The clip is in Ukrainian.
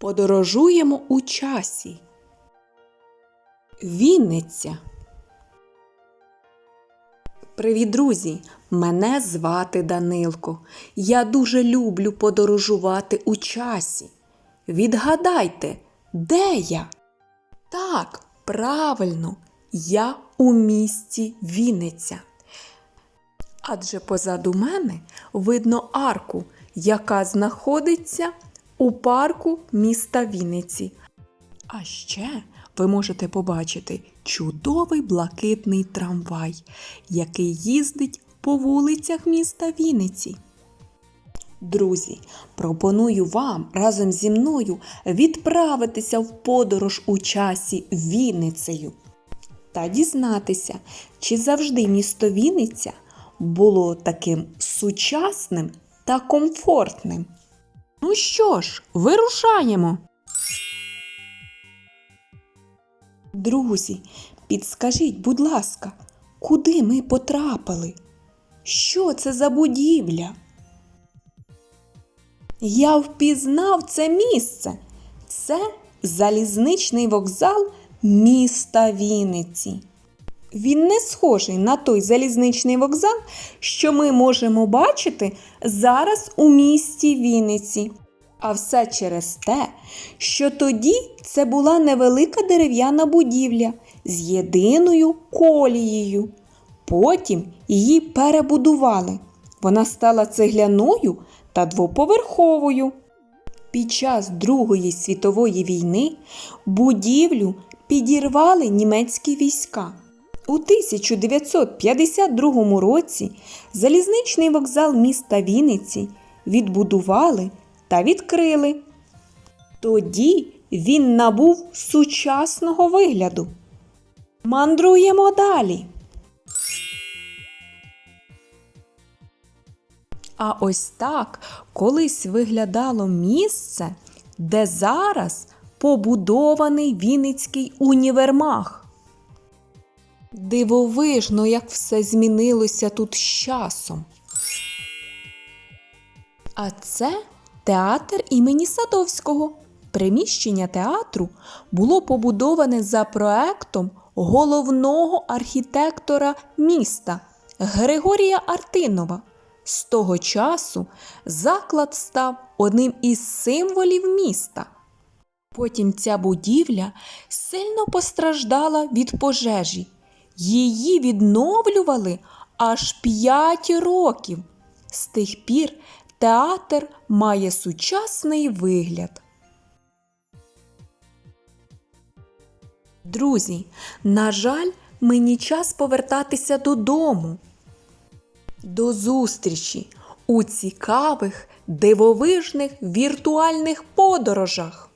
Подорожуємо у часі. Вінниця. Привіт, друзі! Мене звати Данилко. Я дуже люблю подорожувати у часі. Відгадайте, де я? Так, правильно, я у місті Вінниця. Адже позаду мене видно арку, яка знаходиться у парку міста Вінниці. А ще ви можете побачити чудовий блакитний трамвай, який їздить по вулицях міста Вінниці. Друзі, пропоную вам разом зі мною відправитися в подорож у часі Вінницею та дізнатися, чи завжди місто Вінниця було таким сучасним та комфортним. Ну що ж, вирушаємо. Друзі, підскажіть, будь ласка, куди ми потрапили? Що це за будівля? Я впізнав це місце. Це залізничний вокзал міста Вінниці. Він не схожий на той залізничний вокзал, що ми можемо бачити зараз у місті Вінниці. А все через те, що тоді це була невелика дерев'яна будівля з єдиною колією. Потім її перебудували. Вона стала цегляною та двоповерховою. Під час Другої світової війни будівлю підірвали німецькі війська. У 1952 році залізничний вокзал міста Вінниці відбудували та відкрили. Тоді він набув сучасного вигляду. Мандруємо далі. А ось так колись виглядало місце, де зараз побудований Вінницький універмаг. Дивовижно, як все змінилося тут з часом. А це театр імені Садовського. Приміщення театру було побудоване за проектом головного архітектора міста Григорія Артинова. З того часу заклад став одним із символів міста. Потім ця будівля сильно постраждала від пожежі. Її відновлювали аж 5 років. З тих пір театр має сучасний вигляд. Друзі, на жаль, мені час повертатися додому. До зустрічі у цікавих, дивовижних віртуальних подорожах.